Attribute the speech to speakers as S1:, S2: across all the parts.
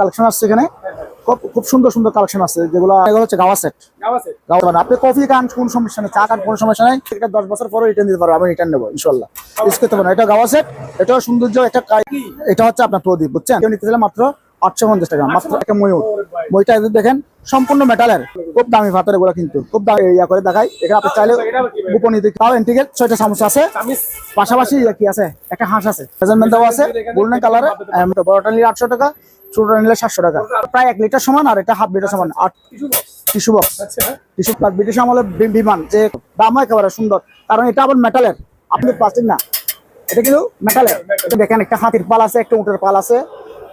S1: Collection আসছে এখানে। খুব খুব সুন্দর সুন্দর কালেকশন আছে যেগুলো এগুলো হচ্ছে গাওয়া সেট। মানে আপনি কফি খান কোন সমস্যা নেই। চা খান কোন সমস্যা নেই। এটা দশ বছর পরে রিটার্ন দিতে পারব আমি রিটার্ন নেব ইনশাল্লাহ। ইউজ করতে পারব এটা গাওয়া সেট। এটাও সৌন্দর্য একটা এটা হচ্ছে আপনার প্রদীপ বুঝছেন? কেউ নিতে চাইলে মাত্র আটশো পঞ্চাশ টাকা মাত্র একটা ময়ূর। এদের দেখেন সম্পূর্ণ মেটালের খুব দামি ভাতের এগুলো কিন্তু। খুব দামি ইয়া করে দেখাই। এখানে আপনি চাইলে গোপনীয় দিক তাও এন্টিকেট ছয়টা চামচ আছে। পাশাপাশি কি আছে? একটা হাঁস আছে। মেজারমেন্ট দেওয়া আছে। গোল্ডেন কালারে বড়টা নিলে আটশো টাকা। ছোটটা নিলে সাতশো টাকা। প্রায় এক লিটার সমান আর এটা হাফ লিটার সমান। আট tissue box. Tissue plus British আমলের বি- বিমান যে দাম হয় একেবারে সুন্দর। কারণ এটা আবার মেটালের আপনি প্লাস্টিক না। এটা কিন্তু মেটালের দেখেন একটা হাতির পাল আছে একটা উটের পাল আছে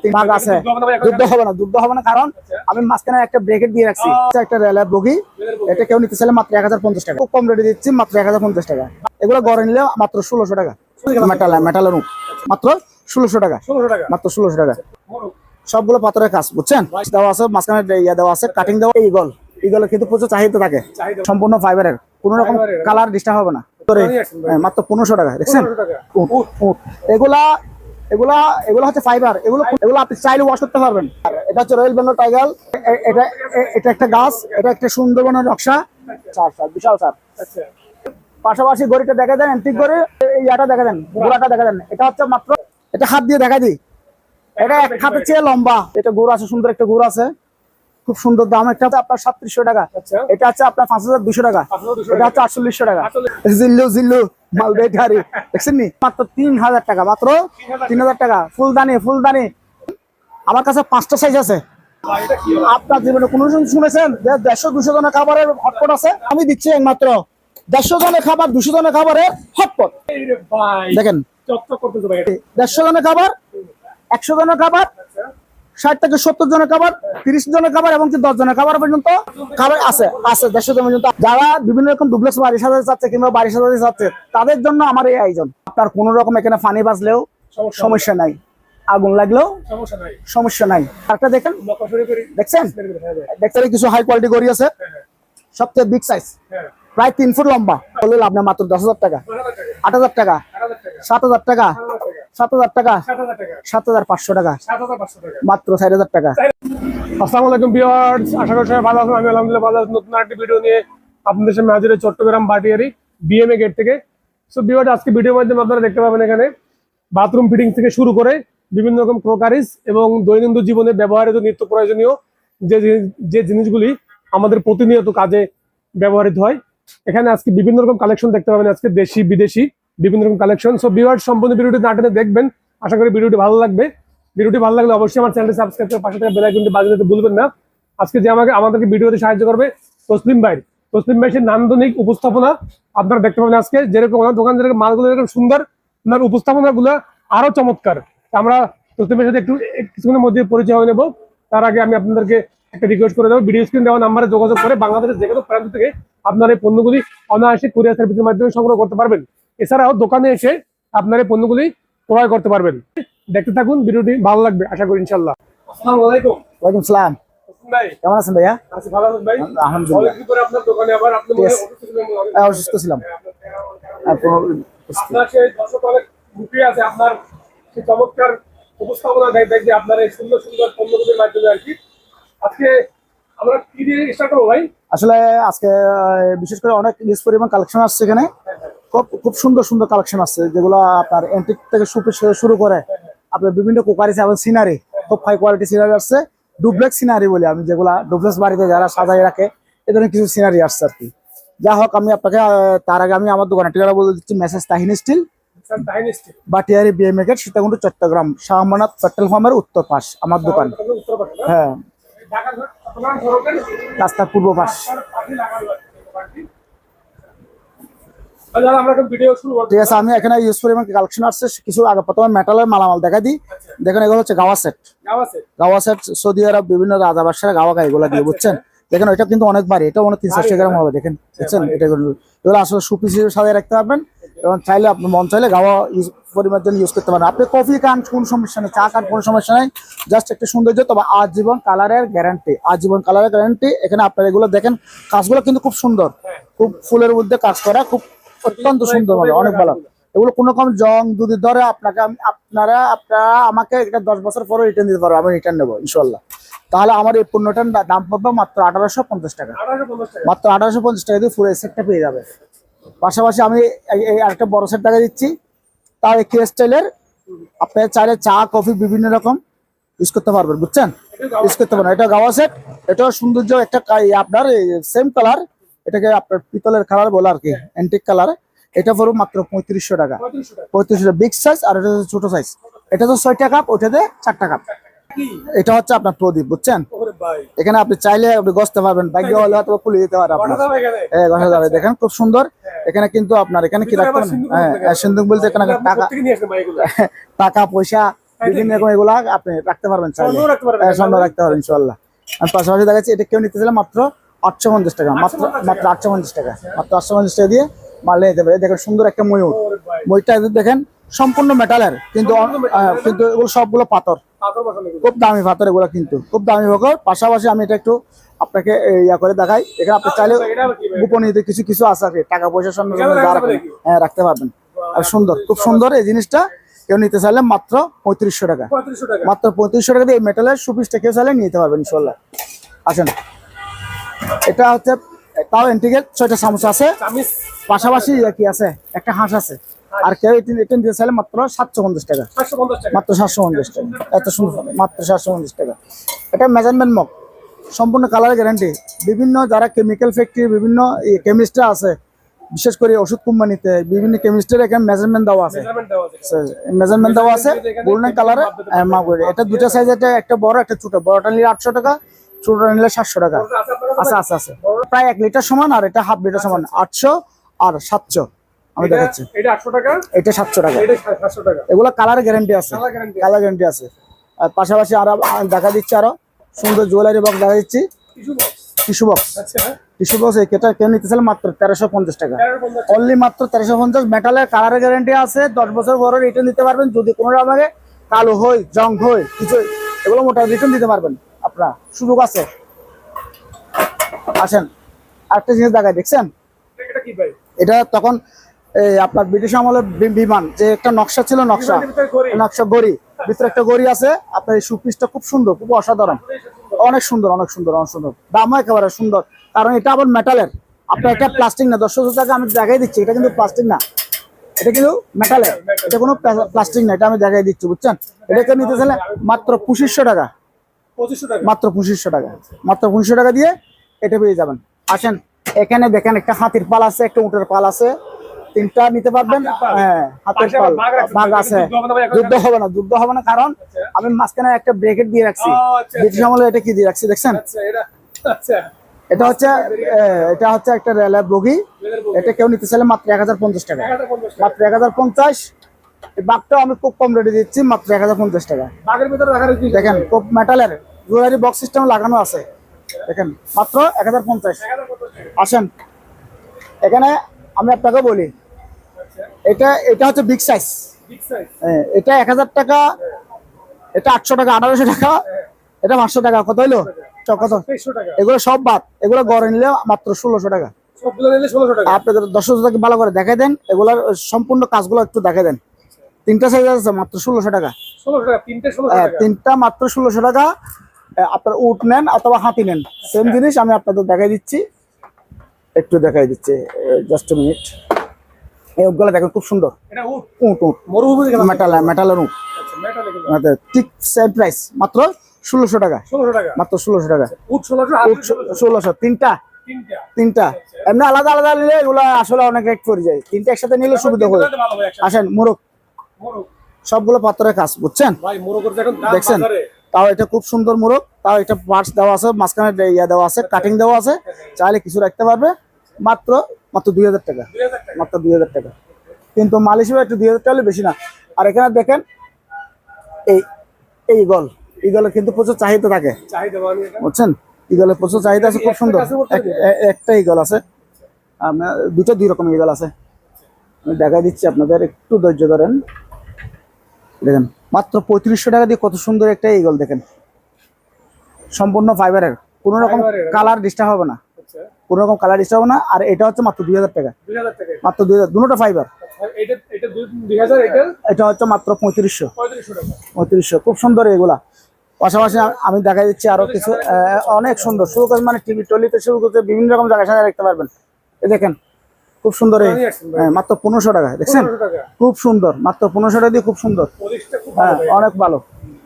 S1: তিন ভাগ আছে। যুদ্ধ হবে না যুদ্ধ হবে না কারণ আমি মাঝখানে একটা ব্রেকেট দিয়ে রাখছি। একটা রেলের বগি। এটা কেউ নিতে চাইলে মাত্র এক হাজার পঞ্চাশ টাকা। খুব কম রেটে দিচ্ছি মাত্র এক হাজার পঞ্চাশ টাকা। এগুলো গড়ে নিলে মাত্র ষোলোশো টাকা। মেটাল মেটালের মাত্র ষোলোশো টাকা। মাত্র ষোলোশো টাকা। সবগুলো পাথরের কাজ বুঝছেন? দেওয়া আছে মাঝখানে ইয়া দেওয়া আছে কাটিং দেওয়া ইগল ইগলের কিন্তু প্রচুর চাহিদা থাকে। সম্পূর্ণ ফাইবারের কোন রকম কালার ডিস্টার্ব হবে না। হ্যাঁ, মাত্র পনেরোশো টাকা দেখছেন। এগুলা এগুলা এগুলো হচ্ছে ফাইবার এগুলো এগুলো আপনি চাইলে ওয়াশ করতে পারবেন। এটা হচ্ছে রয়্যাল বেঙ্গল টাইগার এটা এটা একটা গাছ এটা একটা সুন্দরবনের নকশা। চার চার বিশাল চার পাশাপাশি গড়িটা দেখা দেন এন্টিক গড়ি এই ইয়াটা দেখা দেন গোড়াটা দেখা দেন। এটা হচ্ছে মাত্র এটা হাত দিয়ে দেখা দিই। এটা এক হাতের চেয়ে লম্বা। এটা গুড় আছে সুন্দর একটা গুড় আছে। খুব সুন্দর দাম। একটা হচ্ছে আপনার সাতত্রিশশো টাকা। এটা হচ্ছে আপনার পাঁচ হাজার দুশো টাকা। এটা হচ্ছে আটচল্লিশশো টাকা। জিল্লু জিল্লু মালবেটারি দেখছেন নি? মাত্র তিন হাজার টাকা মাত্র তিন হাজার টাকা। ফুলদানি ফুলদানি। আমার কাছে পাঁচটা সাইজ আছে। আপনার জীবনে কোনো শুনেছেন? যে দেড়শো দুশো জনের খাবারের হটপট আছে? আমি দিচ্ছি একমাত্র দেড়শো জনের খাবার দুশো জনের খাবারের হটপট দেখেন। দেড়শো জনের খাবার একশো জনের খাবার ষাট থেকে সত্তর জনের খাবার তিরিশ জনের খাবার এবং দশ জনের খাবার পর্যন্ত খাবার আছে আছে দেড়শো জন পর্যন্ত। যারা বিভিন্ন রকম ডুপ্লেক্স বাড়ি সাজাতে চাচ্ছে কিংবা বাড়ি সাজাতে চাচ্ছে তাদের জন্য আমার এই আয়োজন। আপনার কোনো রকম এখানে পানি বাজলেও সমস্যা নাই। আগুন লাগলেও সমস্যা নাই। একটা দেখেন। দেখছেন? দেখছেন কিছু হাই কোয়ালিটি গড়ি আছে। সবচেয়ে বিগ সাইজ প্রায় তিন ফুট লম্বা। বললে আপনার মাত্র দশ হাজার টাকা। আট হাজার টাকা। সাত হাজার টাকা। সাত হাজার টাকা। সাত হাজার পাঁচশো টাকা। মাত্র চার হাজার টাকা।
S2: আসসালামু আলাইকুম ভিউয়ার্স আশা করি সবাই ভালো আছেন। আমি আলহামদুলিল্লাহ ভালো আছি। নতুন একটা ভিডিও নিয়ে আপনাদের সামনে হাজির চট্টগ্রাম বাটিয়ারি বিএমএ গেট থেকে। সো ভিউয়ার্স আজকে ভিডিওর মাধ্যমে আপনারা দেখতে পাবেন এখানে বাথরুম ফিটিং থেকে শুরু করে বিভিন্ন রকম ক্রোকারিজ এবং দৈনন্দিন জীবনে ব্যবহারিত নিত্য প্রয়োজনীয় যে যে জিনিসগুলি আমাদের প্রতিনিয়ত কাজে ব্যবহৃত হয়। এখানে আজকে বিভিন্ন রকম কালেকশন দেখতে পাবেন। আজকে দেশি বিদেশি। বিভিন্ন রকম কালেকশন সো ভিউয়ার্স সম্পূর্ণ ভিডিওটি না টেনে দেখবেন। আশা করি ভিডিওটি ভালো লাগবে। ভিডিওটি ভালো লাগলে অবশ্যই আমার চ্যানেলটি সাবস্ক্রাইব করে পাশে থেকে বেল আইকনটি বাজিয়ে দিতে ভুলবেন না। আজকে যে আমাকে আমাদেরকে ভিডিওতে সাহায্য করবে তসলিম ভাই। তসলিম ভাই সেই নান্দনিক উপস্থাপনা। আপনারা দেখতে পাবেন আজকে যেরকম ওনার দোকান, যেরকম মালগুলো যেরকম সুন্দর, ওনার উপস্থাপনা গুলো আরও চমৎকার। আমরা তসলিম ভাইয়ের সাথে একটু এক- কিছুক্ষণের মধ্যে পরিচয় হয়ে নেব। তার আগে আমি আপনাদেরকে একটা রিকোয়েস্ট করে দেবো। ভিডিও স্ক্রিন দেওয়া নাম্বারে যোগাযোগ করে বাংলাদেশের যে কোনো প্রান্ত থেকে আপনার এই পণ্যগুলি অনায়াসে কুরিয়ার সার্ভিসের মাধ্যমে সংগ্রহ করতে পারবেন। এছাড়াও দোকানে এসে আপনার এই পণ্যগুলি ক্রয় করতে পারবেন। দেখতে থাকুন ভিডিওটি ভালো লাগবে আশা করি ইনশাল্লাহ আসসালামু আলাইকুম।
S1: ওয়ালাইকুম সালাম। কেমন আছেন ভাইয়া?
S2: ভালো আছেন ভাই?
S1: আলহামদুলিল্লাহ।
S2: আপনার দোকানে আবার আপনি হয়. অসুস্থ হয়।
S1: হ্যাঁ, ছিলাম।
S2: আপনার সেই দর্শক অনেক লুকিয়ে আছে আপনার সেই চমৎকার উপস্থাপনা দেখবে আপনার এই সুন্দর সুন্দর পণ্যগুলির মাধ্যমে আর কি। আজকে আমরা কি দিয়ে স্টার্ট করব ভাই?
S1: আসলে আজকে বিশেষ করে অনেক ইউজ পরিমাণ কালেকশন আসছে এখানে। খুব সুন্দর সুন্দর কালেকশন আছে যেগুলো আপনার এন্টিক থেকে শুরু করে আপনার বিভিন্ন কোকারিস এবং সিনারি খুব হাই কোয়ালিটি সিনারি আসছে ডুপ্লেক্স সিনারি বলি আমি যেগুলা ডুপ্লেক্স বাড়িতে যারা সাজাই রাখে এ ধরনের কিছু সিনারি আসছে আর কি। যা হোক আমি আপনাকে তার আগে আমি আমার দোকানের ঠিকানা বলে দিচ্ছি মেসেজ তাহিন স্টিল বাটিয়ারি বিএ মেকেট সীতাকুণ্ড চট্টগ্রাম শাহমানাথ পেট্রোল পাম্পের উত্তর পাশ আমার দোকান? হ্যাঁ। রাস্তার পূর্ব পাশ
S2: পাশে লাগানো আছে দোকানটি। তাহলে আমরা এখন ভিডিও শুরু করব
S1: ঠিক আছে আমি এখানে ইউজ পরিমাণ কালেকশন আসছে কিছু আগে প্রথমে মেটালের মালামাল দেখা দিই। দেখেন এগুলো হচ্ছে গাওয়া সেট গাওয়া সেট সৌদি আরব বিভিন্ন রাজা বাদশারা গাওয়া গায়ে এগুলো দিয়ে বুঝছেন? দেখেন এটা কিন্তু অনেক বাড়ি এটা অনেক তিন চারশো গ্রাম হবে দেখেন দেখছেন এটা এগুলো এগুলো আসলে সুপিস হিসেবে সাজিয়ে রাখতে পারবেন এবং চাইলে আপনি মন চাইলে গাওয়া ইউজ পরিমাণ জন্য ইউজ করতে পারেন। আপনি কফি খান কোন সমস্যা নেই চা খান কোনো সমস্যা নেই জাস্ট একটা সৌন্দর্য তবে আজীবন কালারের গ্যারান্টি আজীবন কালারের গ্যারান্টি এখানে আপনার এগুলো দেখেন কাজগুলো কিন্তু খুব সুন্দর। খুব ফুলের মধ্যে কাজ করা খুব অত্যন্ত সুন্দর অনেক ভালো। এগুলো কোনো রকম জং যদি ধরে, আপনাকে আমি- আপনারা আপনারা আমাকে এটা দশ বছর পরে রিটার্ন দিতে পারব আমি রিটার্ন নেব, ইনশাল্লাহ। তাহলে আমার এই পণ্যটার দাম পড়বে মাত্র আঠারোশো পঞ্চাশ টাকা। মাত্র আঠারোশো পঞ্চাশ টাকা দিয়ে পুরো সেটটা পেয়ে যাবে। পাশাপাশি আমি আরেকটা বড় সেট টাকা দিচ্ছি। তাও এই স্টাইলের আপনি চাইলে চা, কফি, বিভিন্ন রকম ইউজ করতে পারবেন, বুঝছেন? ইউজ করতে পারবেন। এটা গাওয়া সেট এটাও সৌন্দর্য একটা আপনার সেম কালার এটাকে আপনার পিতলের কালার বলে আর কি অ্যান্টিক কালার এটা পড়বে মাত্র পঁয়ত্রিশশো টাকা।
S2: পঁয়ত্রিশশো টাকা
S1: বিগ সাইজ আর এটা হচ্ছে ছোট সাইজ এটা তো ছয়টা কাপ ওটাতে চারটা কাপ এটা হচ্ছে আপনার প্রদীপ বুঝছেন? এখানে আপনি চাইলে আপনি গসতে পারবেন ভাগ্য হলে হয়তো খুলে দিতে পারেন আপনার।
S2: এখানে।
S1: হ্যাঁ যাবে দেখেন খুব সুন্দর। এখানে কিন্তু আপনার এখানে কি পারেন হ্যাঁ হ্যাঁ, বলতে এখানে টাকা টাকা পয়সা বিভিন্ন রকম এগুলা আপনি রাখতে পারবেন চাইলে।
S2: রাখতে পারবেন,
S1: হ্যাঁ, স্বর্ণ রাখতে পারবেন ইনশাল্লাহ আর পাশাপাশি দেখাচ্ছি এটা কেউ নিতে চাইলে মাত্র আটশো পঞ্চাশ টাকা মাত্র মাত্র আটশো পঞ্চাশ টাকা মাত্র আটশো পঞ্চাশ টাকা দিয়ে মাল নিতে পারে দেখেন সুন্দর একটা ময়ূর। ময়ূরটা দেখেন সম্পূর্ণ মেটালের কিন্তু? কিন্তু এগুলো সবগুলো পাথর। খুব দামি পাথর এগুলো কিন্তু। খুব দামি পাথর। পাশাপাশি আমি এটা একটু আপনাকে ইয়া করে দেখাই। এখানে আপনি চাইলে
S2: এটা আবার
S1: গোপনীয়তে কিছু কিছু আছে আর টাকা পয়সা
S2: কি?
S1: হ্যাঁ রাখতে পারবেন। আর সুন্দর খুব সুন্দর এই জিনিসটা। কেউ নিতে চাইলে মাত্র পঁয়ত্রিশশো টাকা।
S2: পঁয়ত্রিশশো টাকা।
S1: মাত্র পঁয়ত্রিশশো টাকা দিয়ে এই মেটালের সুপিসটা কেউ চাইলে নিতে পারবেন ইনশাল্লাহ আসেন। এটা হচ্ছে তাও এন্টিকের ছয়টা চামচ আছে। পাশাপাশি কি আছে? একটা হাঁস আছে। আর কেউ এটা চাইলে মাত্র সাতশো পঞ্চাশ টাকা। মাত্র সাতশো পঞ্চাশ টাকা। এত সুন্দর মাত্র সাতশো পঞ্চাশ টাকা। এটা মেজারমেন্ট মগ সম্পূর্ণ কালার গ্যারান্টি বিভিন্ন যারা কেমিক্যাল ফ্যাক্টরি বিভিন্ন কেমিস্ট্রা আছে বিশেষ করে ওষুধ কোম্পানিতে বিভিন্ন কেমিস্ট্রির এখানে মেজারমেন্ট দেওয়া আছে।
S2: মেজারমেন্ট দেওয়া আছে।
S1: গোল্ডেন কালারে মাপ করে এটা দুটো সাইজ এটা একটা বড় একটা ছোট। বড়টা নিলে আটশো টাকা ছোটটা নিলে সাতশো টাকা।
S2: আছে
S1: আছে আছে প্রায় এক লিটার সমান আর এটা হাফ লিটার সমান। আটশো আর সাতশো। আমি দেখাচ্ছি।
S2: এটা- আটশো টাকা?
S1: এটা সাতশো টাকা।
S2: এটা সাতশো টাকা।
S1: এগুলো কালার গ্যারান্টি আছে।
S2: কালার গ্যারান্টি
S1: আছে। আর পাশাপাশি আরও দেখা দিচ্ছে আরও। সুন্দর জুয়েলারি বক্স দেখা দিচ্ছি।
S2: বক্স
S1: বক্স
S2: আচ্ছা।
S1: কেউ নিতে মাত্র তেরোশো পঞ্চাশ টাকা। অনলি মাত্র তেরোশো পঞ্চাশ। মেটালের কালারের গ্যারান্টি আছে। দশ বছর পরে রিটার্ন দিতে পারবেন। যদি কোনো কালো হয় জং হয় কিছু এগুলো মোটা রিটার্ন দিতে পারবেন। আপনার। সুযোগ আছে। আসেন। আরেকটা জিনিস দেখায় দেখছেন?
S2: এটা
S1: তখন আপনার ব্রিটিশ আমলের বিমান যে একটা নকশা ছিল নকশা। নকশা গড়ি ভিতরে একটা গড়ি আছে। আপনার এই সুপিসটা খুব সুন্দর খুব অসাধারণ। অনেক সুন্দর অনেক সুন্দর অনেক সুন্দর। দামও একেবারে সুন্দর। কারণ এটা আবার মেটালের আপনার এটা প্লাস্টিক না দর্শক শ্রোতাকে আমি দেখাই দিচ্ছি এটা কিন্তু প্লাস্টিক না। এটা কিন্তু মেটালের এটা কোনো প্লাস্টিক না এটা আমি দেখাই দিচ্ছি বুঝছেন? এটাকে নিতে চাইলে মাত্র পঁচিশশো টাকা।
S2: পঁচিশশো টাকা।
S1: মাত্র পঁচিশশো টাকা। মাত্র পঁচিশশো টাকা দিয়ে এটা পেয়ে যাবেন। আসেন এখানে দেখেন একটা হাতির পাল আছে একটা উটের পাল আছে। তিনটা নিতে পারবেন? হ্যাঁ হাতের পাল।
S2: বাঘ
S1: আছে।
S2: যুদ্ধ হবে না
S1: যুদ্ধ হবে না যুদ্ধ হবে না কারণ আমি মাঝখানে একটা ব্রেকেট দিয়ে রাখছি।
S2: আচ্ছা,
S1: ব্রিটিশ আমলে এটা কি দিয়ে রাখছি দেখছেন?
S2: আচ্ছা এটা আচ্ছা।
S1: হচ্ছে এটা হচ্ছে একটা রেলের বগি। এটা কেউ নিতে চাইলে মাত্র এক হাজার পঞ্চাশ টাকা। মাত্র এক হাজার পঞ্চাশ এই বাঘটাও আমি খুব কম রেটে দিচ্ছি মাত্র এক হাজার পঞ্চাশ টাকা দেখেন খুব মেটালের জুয়েলারি বক্স সিস্টেম লাগানো আছে। দেখেন মাত্র এক হাজার পঞ্চাশ।
S2: টাকা।
S1: আসেন এখানে আমি আপনাকে বলি। এটা এটা হচ্ছে বিগ সাইজ
S2: সাইজ
S1: এটা এক হাজার টাকা এটা আটশো টাকা আঠারোশো টাকা এটা পাঁচশো টাকা কত হইল? কত? এগুলো সব বাদ। এগুলো গড়ে নিলে মাত্র ষোলোশো টাকা।
S2: টাকা।
S1: আপনাদের দর্শকদেরকে ভালো করে দেখাই দেন এগুলার সম্পূর্ণ কাজগুলো একটু দেখাই দেন। তিনটা সাইজ আছে মাত্র ষোলোশো টাকা।
S2: ষোলোশো টাকা তিনটে
S1: হ্যাঁ, মাত্র ষোলোশো টাকা। আপনার উট নেন অথবা হাতি নেন। সেম জিনিস আমি আপনাদের দেখাই দিচ্ছি। একটু দেখাই দিচ্ছি জাস্ট মিনিট এই উটগুলো দেখেন খুব সুন্দর।
S2: উট?
S1: উট মেটাল মেটালের উট।
S2: আচ্ছা
S1: মানে ঠিক সেম প্রাইস মাত্র ষোলোশো টাকা। মাত্র ষোলোশো টাকা।
S2: উট ষোলোশো
S1: তিনটা।
S2: তিনটা।
S1: তিনটা। এমনি আলাদা আলাদা নিলে এগুলো আসলে অনেক রেট পড়ে যায়। তিনটা একসাথে নিলে সুবিধা হয়। আসেন মোরগ। সবগুলো পাথরের কাজ বুঝছেন? দেখছেন? তাও এটা খুব সুন্দর মোরগ। তাও এটা পার্টস দেওয়া আছে মাঝখানে ইয়া দেওয়া আছে কাটিং দেওয়া আছে। চাইলে কিছু রাখতে পারবে। মাত্র মাত্র
S2: দুই হাজার টাকা।
S1: মাত্র দুই হাজার টাকা। কিন্তু মাল হিসেবে একটু দুই হাজার টাকা হলে বেশি না। আর এখানে দেখেন এই এই গল ইগলের কিন্তু প্রচুর চাহিদা থাকে। বুঝছেন? ইগলের প্রচুর চাহিদা আছে খুব সুন্দর। একটা ইগল আছে। আপনার দুটো দুই রকম ইগল আছে। আমি দেখা দিচ্ছি আপনাদের একটু ধৈর্য ধরেন। দেখেন মাত্র পঁয়ত্রিশশো টাকা দিয়ে কত সুন্দর একটা ইগল দেখেন। সম্পূর্ণ ফাইবারের কোনো রকম কালার ডিস্টার্ব হবে না।
S2: আচ্ছা। আচ্ছা
S1: কোনো রকম কালার ডিস্টার্ব হবে না আর এটা হচ্ছে মাত্র দুই হাজার টাকা। মাত্র দুই হাজার দুটো ফাইবার
S2: এটা এটা
S1: হচ্ছে মাত্র পঁয়ত্রিশশো।
S2: পঁয়ত্রিশশো
S1: খুব সুন্দর এগুলা। পাশাপাশি আমি দেখা দিচ্ছি আরও কিছু অনেক সুন্দর। শুরু করে মানে টিভি টলিতে শুরু করতে বিভিন্ন রকম জায়গায় সাজায় দেখতে পারবেন। দেখেন খুব সুন্দর এই হ্যাঁ, মাত্র পনেরোশো টাকা দেখছেন? খুব সুন্দর মাত্র পনেরোশো টাকা দিয়ে খুব সুন্দর। হ্যাঁ অনেক ভালো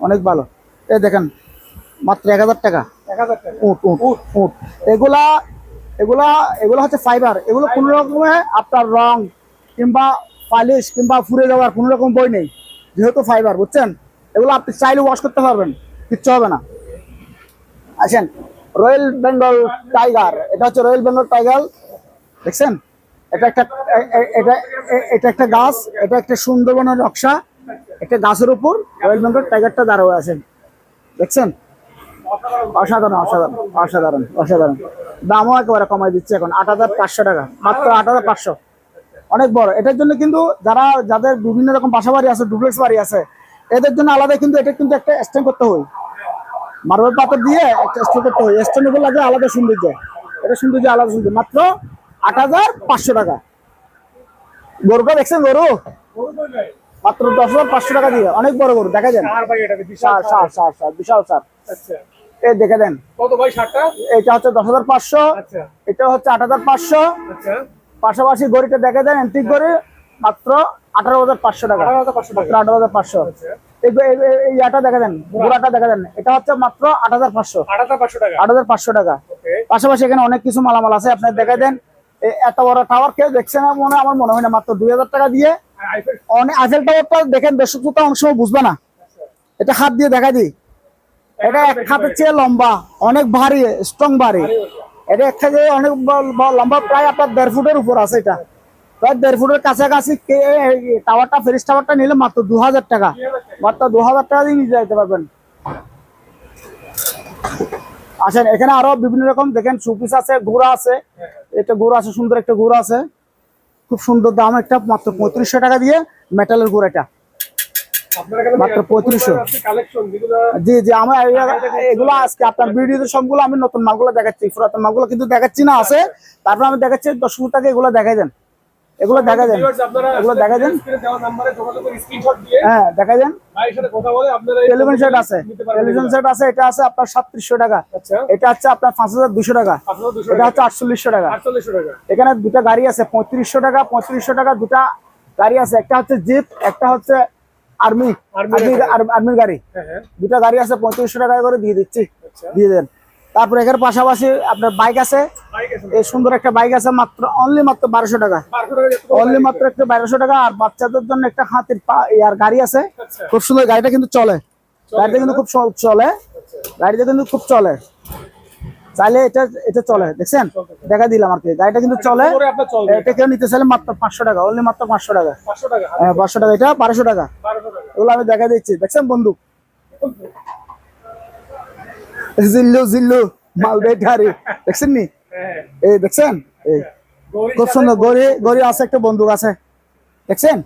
S1: অনেক ভালো। এই দেখেন মাত্র এক হাজার টাকা।
S2: এক হাজার টাকা।
S1: উট উট উট। এগুলা এগুলা এগুলা হচ্ছে ফাইবার। এগুলো কোনো রকমে আপনার রং কিংবা পালিশ কিংবা ফুরে যাওয়ার কোনো রকম বই নেই। যেহেতু ফাইবার বুঝছেন? এগুলো আপনি চাইলে ওয়াশ করতে পারবেন কিচ্ছু হবে না। আসেন রয়্যাল বেঙ্গল টাইগার এটা হচ্ছে রয়্যাল বেঙ্গল টাইগার দেখছেন? এটা একটা এটা এটা একটা গাছ, এটা একটা সুন্দরবনের নকশা, একটা গাছের উপর রয়্যাল বেঙ্গল টাইগারটা দাঁড়িয়ে আছেন। দেখছেন? অসাধারণ অসাধারণ অসাধারণ অসাধারণ। দামও একেবারে কমাই দিচ্ছে এখন, আট হাজার পাঁচশো টাকা, মাত্র আট হাজার পাঁচশো। অনেক বড়, এটার জন্য কিন্তু যারা, যাদের বিভিন্ন রকম বাসা বাড়ি আছে, ডুপ্লেক্স বাড়ি আছে, এদের জন্য আলাদা কিন্তু এটা কিন্তু একটা স্ট্যান্ড করতে হয়। মার্বেল পাথর দিয়ে একটা স্ট্যান্ড করতে হয় স্ট্যান্ড লাগে আলাদা সৌন্দর্য। এটা সৌন্দর্য আলাদা সৌন্দর্য, মাত্র আট হাজার পাঁচশো টাকা। গরুটা দেখছেন গরু? মাত্র দশ হাজার পাঁচশো টাকা দিয়ে। অনেক বড় গরু দেখা যান
S2: বিশাল
S1: সার সার সার? সার বিশাল সার।
S2: আচ্ছা।
S1: এই দেখে দেন।
S2: কত ভাই ষাটটা
S1: এটা হচ্ছে দশ হাজার পাঁচশো।
S2: আচ্ছা।
S1: এটা হচ্ছে আট হাজার পাঁচশো।
S2: আচ্ছা।
S1: পাশাপাশি গড়িটা দেখে দেন এন্ট্রিক করে মাত্র আঠারো হাজার পাঁচশো টাকা।
S2: আঠারো হাজার পাঁচশো
S1: ইয়াটা দেখে দেন দেখে দেন এটা হচ্ছে মাত্র আট হাজার পাঁচশো।
S2: আট হাজার পাঁচশো টাকা।
S1: পাশাপাশি এখানে অনেক কিছু মালামাল আছে আপনার দেখে দেন। এত বড় টাওয়ার কেউ দেখছে না মনে আমার মনে হয় না মাত্র দুই হাজার টাকা দিয়ে। অনেক আইফেল টাওয়ারটা দেখেন দর্শকতা অংশ বুঝবে না। এটা হাত দিয়ে দেখা দিই। এটা এক হাতের চেয়ে লম্বা অনেক ভারী স্ট্রং ভারী। এটা একটা যে অনেক লম্বা প্রায় আপনার দেড় ফুটের উপর আছে এটা। প্রায় দেড় ফুটের কাছাকাছি কে- টাওয়ারটা ফেরিস টাওয়ারটা নিলে মাত্র দু হাজার টাকা। মাত্র দু হাজার টাকা দিয়ে নিয়ে যেতে পারবেন। আসেন এখানে আরও বিভিন্ন রকম দেখেন সুপিস আছে ঘোড়া আছে। এটা ঘোড়া আছে সুন্দর একটা ঘোড়া আছে। খুব সুন্দর দাম একটা মাত্র পঁয়ত্রিশশো টাকা দিয়ে মেটালের ঘোড়াটা। মাত্র 3500
S2: কালেকশন যেগুলো
S1: জি জি আমরা এগুলো আজকে আপনার ভিডিওতে সবগুলো আমি নতুন মালগুলো দেখাচ্ছি পুরাতন মালগুলো কিন্তু দেখাচ্ছি না আছে। তারপর আমি দেখাচ্ছি দর্শক টাকা এগুলো দেখাই দেন। এগুলো দেখা দেন এগুলো দেখা দেন হ্যাঁ দেখা দেন
S2: ভাইয়ের সাথে কথা বলে আপনারা এই
S1: টেলিভিশন সেট আছে। টেলিভিশন সেট আছে এটা আছে আপনার সাতত্রিশশো টাকা।
S2: আচ্ছা।
S1: এটা হচ্ছে আপনার পাঁচ হাজার দুশো টাকা। এটা হচ্ছে আটচল্লিশশো টাকা। এখানে দুটা গাড়ি আছে পঁয়ত্রিশশো টাকা পঁয়ত্রিশশো টাকা দুটা গাড়ি আছে। একটা হচ্ছে জিপ একটা হচ্ছে আর্মি আর্মির গাড়ি।
S2: হ্যাঁ হ্যাঁ।
S1: দুটা গাড়ি আছে পঁয়ত্রিশশো টাকা করে দিয়ে দিচ্ছি।
S2: আচ্ছা।
S1: দিয়ে দেন। তারপর এখানে পাশাপাশি আপনার বাইক আছে। এই সুন্দর একটা বাইক আছে মাত্র অনলি মাত্র বারোশো টাকা। অনলি মাত্র একটা বারোশো টাকা আর বাচ্চাদের জন্য একটা হাতির পা আর গাড়ি আছে।
S2: আচ্ছা।
S1: খুব সুন্দর গাড়িটা কিন্তু চলে। গাড়িটা কিন্তু খুব চলে। গাড়িটা কিন্তু খুব চলে। চাইলে এটা এটা চলে দেখছেন? দেখা দিলাম আর কি। গাড়িটা কিন্তু চলে। এটা। কেউ নিতে চাইলে মাত্র পাঁচশো টাকা অনলি মাত্র পাঁচশো টাকা।
S2: পাঁচশো টাকা
S1: হ্যাঁ পাঁচশো টাকা এটা বারোশো টাকা।
S2: বারোশো টাকা।
S1: এগুলো আমি দেখা দিচ্ছি। দেখছেন বন্ধু। জিল্লু জিল্লু মালবে গাড়ি দেখছেন নি? এই দেখছেন? এই, খুব সুন্দর। গড়ি গড়ি আছে, একটা বন্দুক আছে। দেখছেন?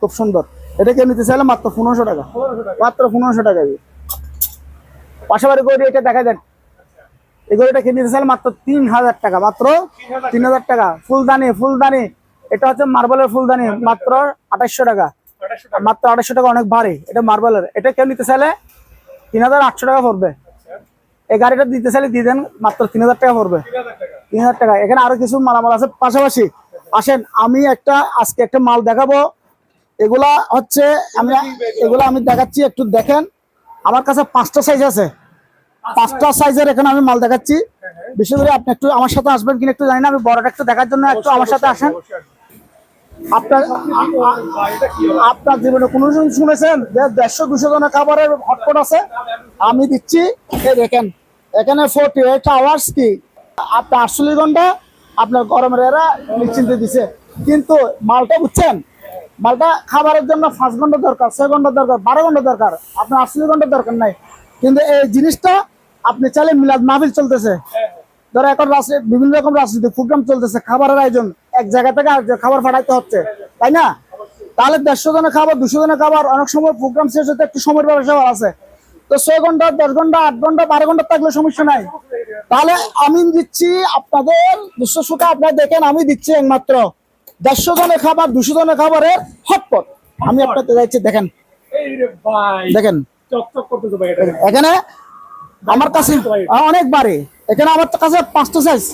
S1: খুব সুন্দর। এটা কেউ নিতে চাইলে মাত্র পনেরোশো টাকা। মাত্র পনেরোশো টাকা পাশাপাশি গড়ি এটা দেখা যাক এই গড়িটা কিনে চাইলে মাত্র তিন হাজার টাকা, মাত্র তিন হাজার টাকা। ফুলদানি ফুলদানি। এটা হচ্ছে মার্বেলের ফুলদানি, মাত্র আঠাশশো টাকা। মাত্র আড়াইশো টাকা, অনেক ভারী। এটা মার্বেলের। এটা কেউ নিতে চাইলে তিন হাজার আটশো টাকা পড়বে। এই গাড়িটা দিতে চাইলে দিয়ে দেন, মাত্র তিন হাজার টাকা পড়বে।
S2: তিন হাজার টাকা।
S1: এখানে আরও কিছু মালামাল আছে। পাশাপাশি আসেন, আমি একটা, আজকে একটা মাল দেখাবো। এগুলা হচ্ছে আমি এগুলা আমি দেখাচ্ছি, একটু দেখেন। আমার কাছে পাঁচটা সাইজ আছে। পাঁচটা সাইজের এখানে আমি মাল দেখাচ্ছি। বিশেষ করে আপনি একটু আমার সাথে আসবেন কিনা একটু জানি না। আমি বড়টা একটু দেখার জন্য একটু আমার সাথে আসেন। আপনার? আপনার জীবনে কোনো শুনেছেন? যে দেড়শো, দুশো জনের খাবারের হটপট আছে? আমি দিচ্ছি। দেখেন, এখানে ফোর্টি এইট আওয়ার্স কি? আপনার আটচল্লিশ ঘণ্টা আপনার গরমের এরা নিশ্চিন্তে দিছে। কিন্তু মালটা বুঝছেন? মালটা খাবারের জন্য পাঁচ ঘণ্টা দরকার, ছয় ঘণ্টা দরকার, বারো ঘণ্টা দরকার। আপনার আটচল্লিশ ঘণ্টা দরকার নাই। কিন্তু এই জিনিসটা আপনি চাইলে মিলাদ মাহফিল চলতেছে। ধরো এখন রাজনীতি বিভিন্ন রকম রাজনৈতিক প্রোগ্রাম চলতেছে, খাবারের আয়োজন। এক জায়গা থেকে জায়গায় খাবার পাঠাইতে হচ্ছে তাই না? তাহলে দেড়শো জনের খাবার দুশো জনের খাবার অনেক সময় প্রোগ্রাম শেষ হতে একটু সময়ের ব্যবসা আছে। তো ছয় ঘণ্টা দশ ঘণ্টা আট ঘণ্টা বারো ঘণ্টা থাকলে সমস্যা নাই। তাহলে আমি দিচ্ছি আপনাদের দুশো সুতা আপনারা দেখেন আমি দিচ্ছি একমাত্র দেড়শো জনের খাবার দুশো জনের খাবারের হটপট আমি আপনাদের যাচ্ছি দেখেন। দেখেন। এখানে আমার কাছে অনেক বাড়ে। এখানে আমার কাছে পাঁচটা সাইজ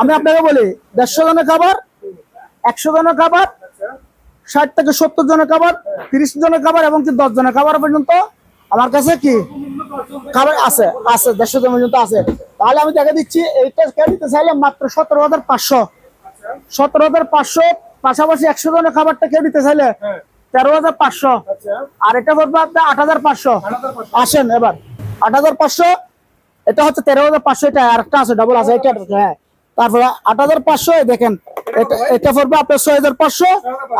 S1: আমি আপনাকে বলি দেড়শো জনের খাবার একশো জনের খাবার, ষাট থেকে সত্তর জনের খাবার, তিরিশ জনের খাবার এবং কি দশ জনের খাবার পর্যন্ত আমার কাছে কি খাবার আছে আছে, দেড়শো জন পর্যন্ত আছে। তাহলে আমি দেখে দিচ্ছি এইটা নিতে চাইলে মাত্র সতেরো হাজার পাঁচশো। সতেরো হাজার পাঁচশো, পাশাপাশি একশো জনের খাবারটা কেউ নিতে চাইলে তেরো হাজার পাঁচশো। আর এটা পড়বে আপনার আট হাজার পাঁচশো। আসেন এবার। আট হাজার পাঁচশো, এটা হচ্ছে তেরো হাজার পাঁচশো, এটা আর একটা আছে ডাবল আছে, এটা হ্যাঁ। তারপরে আট হাজার পাঁচশো দেখেন। এটা এটা পড়বে আপনার ছয় হাজার পাঁচশো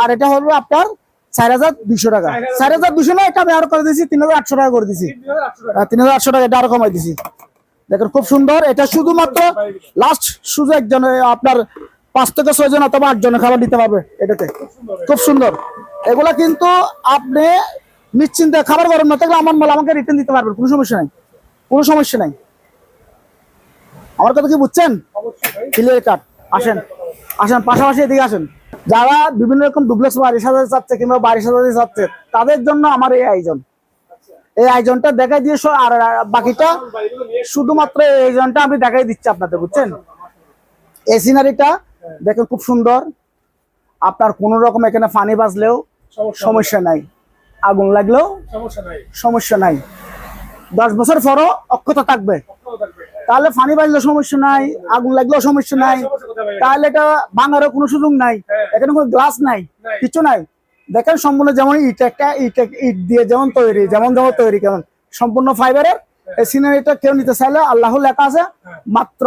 S1: আর এটা পড়বে আপনার চার হাজার দুশো টাকা। চার হাজার দুশো না এটা আমি আরও করে দিয়েছি তিন হাজার আটশো টাকা করে দিয়েছি
S2: তিন হাজার আটশো টাকা
S1: এটা আরও কমাই দিছি। দেখেন খুব সুন্দর। এটা শুধুমাত্র লাস্ট শুধু একজন আপনার পাঁচ থেকে ছয় জন অথবা আট জনের খাবার দিতে পারবে এটাতে। খুব সুন্দর। এগুলা কিন্তু আপনি নিশ্চিন্তে খাবার গরম না থাকলে আমার মাল আমাকে রিটার্ন দিতে পারবেন কোনো সমস্যা নাই। কোনো সমস্যা নাই। আমার কথা কি বুঝছেন? ক্লিয়ার কাট আসেন। আসেন পাশাপাশি এদিকে আসেন। যারা বিভিন্ন রকম ডুপ্লেক্স বাড়ি সাজাতে চাচ্ছে কিংবা বাড়ি সাজাতে চাচ্ছে তাদের জন্য আমার এই আয়োজন। এই আয়োজনটা দেখাই দিয়ে আর বাকিটা শুধুমাত্র এই আয়োজনটা আমি দেখাই দিচ্ছি আপনাদের বুঝছেন? এই সিনারিটা দেখেন খুব সুন্দর। আপনার কোন রকম এখানে পানি বাজলেও
S2: সমস্যা
S1: সমস্যা নাই। আগুন লাগলেও
S2: সমস্যা নাই।
S1: সমস্যা নাই। দশ বছর পরও অক্ষত থাকবে। তাহলে পানি বাজলেও সমস্যা নাই আগুন লাগলেও সমস্যা নাই।
S2: কোথায় ভাই
S1: তাহলে এটা ভাঙারও কোনো সুযোগ নাই
S2: হ্যাঁ।
S1: এখানে কোনো গ্লাস নাই
S2: নাই।
S1: কিছু নাই। দেখেন সম্পূর্ণ যেমন ইট একটা ইট ইট দিয়ে যেমন তৈরি যেমন যেমন তৈরি কেমন। সম্পূর্ণ ফাইবারের এই সিনারিটা কেউ নিতে চাইলে আল্লাহ লেখা আছে
S2: হ্যাঁ।
S1: মাত্র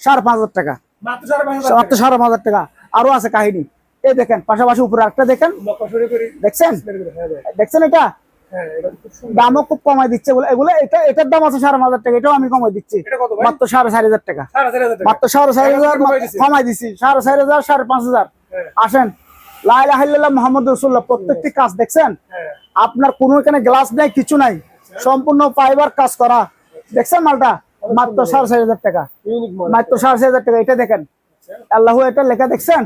S1: সাড়ে পাঁচ হাজার টাকা।
S2: মাত্র সাড়ে পাঁচ হাজার
S1: টাকা। আরও আছে কাহিনী। এই দেখেন পাশাপাশি উপরে একটা দেখেন। দেখছেন?
S2: হ্যাঁ।
S1: দেখছেন এটা?
S2: হ্যাঁ
S1: দামও খুব কমাই দিচ্ছে এগুলো এটা এটার দাম আছে সাড়ে হাজার টাকা এটাও আমি কমাই দিচ্ছি। মাত্র সাড়ে চারি হাজার টাকা। মাত্র সাড়ে চারি হাজার
S2: কমাই দিছি
S1: সাড়ে চারি হাজার সাড়ে পাঁচ হাজার।
S2: হ্যাঁ।
S1: আসেন। লাইলাহিল্লাহ মোহাম্মদ রসুল্লাহ প্রত্যেকটি কাজ দেখছেন?
S2: হ্যাঁ।
S1: আপনার কোনো এখানে গ্লাস নেই কিছু নাই। সম্পূর্ণ ফাইবার কাজ করা। দেখছেন মালটা? মাত্র সাড়ে চারি হাজার টাকা। মাত্র সাড়ে চারি হাজার টাকা। এটা দেখেন। আল্লাহ এটা লেখা দেখছেন?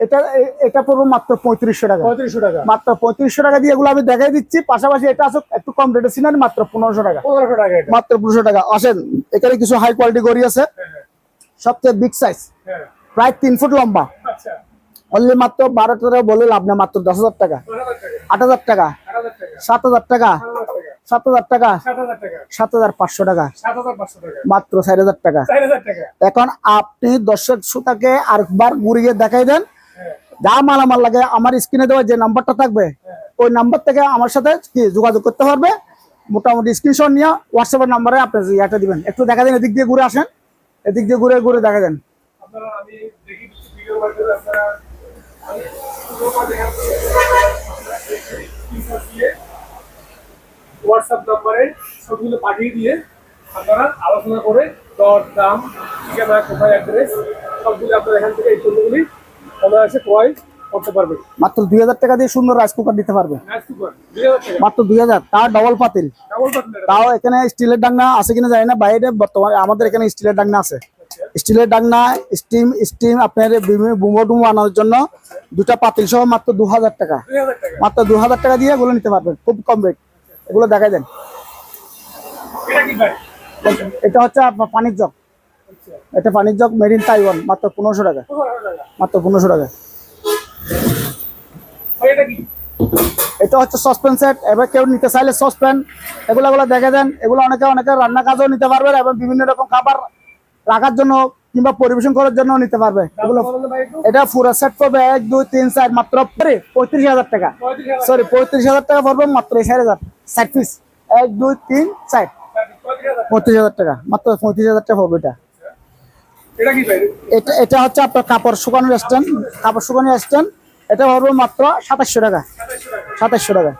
S1: এটা এটা পড়ব মাত্র পঁয়ত্রিশশো টাকা
S2: পঁয়ত্রিশশো টাকা
S1: মাত্র পঁয়ত্রিশশো টাকা দিয়ে এগুলো আমি দেখাই দিচ্ছি পাশাপাশি এটা আছে একটু কম সিনারি মাত্র পনেরোশো টাকা
S2: পনেরোশো টাকা
S1: মাত্র পনেরোশো টাকা আসেন এখানে কিছু হাই কোয়ালিটি গড়ি আছে
S2: হ্যাঁ হ্যাঁ
S1: সবচেয়ে বিগ সাইজ
S2: হ্যাঁ
S1: প্রায় তিন ফুট লম্বা
S2: আচ্ছা
S1: অনলি মাত্র বারো টাকা বলে লাভ না মাত্র দশ হাজার টাকা আট হাজার টাকা সাত হাজার টাকা
S2: সাত হাজার টাকা
S1: সাত হাজার পাঁচশো টাকা মাত্র চার হাজার টাকা এখন আপনি দর্শক শ্রোতাকে আরেকবার ঘুরিয়ে দেখাই দেন
S2: হ্যাঁ
S1: যা মালামাল লাগে, আমার স্ক্রিনে দেওয়া যে নাম্বারটা থাকবে, ওই নাম্বার থেকে আমার সাথে কি যোগাযোগ করতে পারবে, মোটামুটি স্ক্রিনশট নিয়ে হোয়াটসঅ্যাপের নাম্বারে আপনি ইয়াটা দিবেন। একটু দেখা দেন এদিক দিয়ে ঘুরে আসেন, এদিক দিয়ে ঘুরে ঘুরে দেখা দেন।
S2: আলোচনা করে দর দাম, ঠিকানা, কোথায় অ্যাড্রেস সবগুলো আপনারা এখান থেকে এই পণ্যগুলি ক্রয় করতে
S1: মাত্র দুই হাজার টাকা দিয়ে সুন্দর রাইস কুকার দিতে পারবে। মাত্র দুই হাজার তার ডবল পাতিল। তাও এখানে স্টিলের আছে কিনা জানি না বাইরে বর্তমানে আমাদের এখানে স্টিলের ডাংনা আছে। স্টিলের ডাংনা স্টিম স্টিম আপনার বুমো টুমো আনার জন্য দুটা পাতিল সহ মাত্র দু হাজার টাকা। মাত্র দু হাজার টাকা দিয়ে এগুলো নিতে পারবেন খুব কম রেট এগুলো দেখাই দেন।
S2: এটা
S1: এটা হচ্ছে আপনার পানির জগ। এটা পানির জগ মেড ইন তাইওয়ান, মাত্র পনেরোশো টাকা। মাত্র পনেরোশো টাকা।
S2: এটা
S1: হচ্ছে সসপ্যান সেট, এবার কেউ নিতে চাইলে সসপ্যান, এগুলো এগুলো দেখে দেন। এগুলো অনেকে অনেকে রান্না কাজও নিতে পারবে এবং বিভিন্ন রকম খাবার রাখার জন্য কিংবা পরিবেশন করার জন্য নিতে পারবে। এগুলো এটা পুরো সেট পড়বে এক, দুই, তিন, চার, মাত্র পঁয়ত্রিশ হাজার টাকা। সরি পঁয়ত্রিশ হাজার টাকা পড়বে, মাত্র চার হাজার ষাট পিস এক, দুই, তিন, চার।
S2: পঁয়ত্রিশ হাজার
S1: টাকা, মাত্র পঁয়ত্রিশ হাজার টাকা পড়বে এটা।
S2: এটা
S1: এটা হচ্ছে আপনার কাপড় শুকানোর স্ট্যান্ড, কাপড় শুকানোর স্ট্যান্ড। এটা হবে মাত্র
S2: সাতাশশো টাকা।
S1: সাতাশশো টাকা।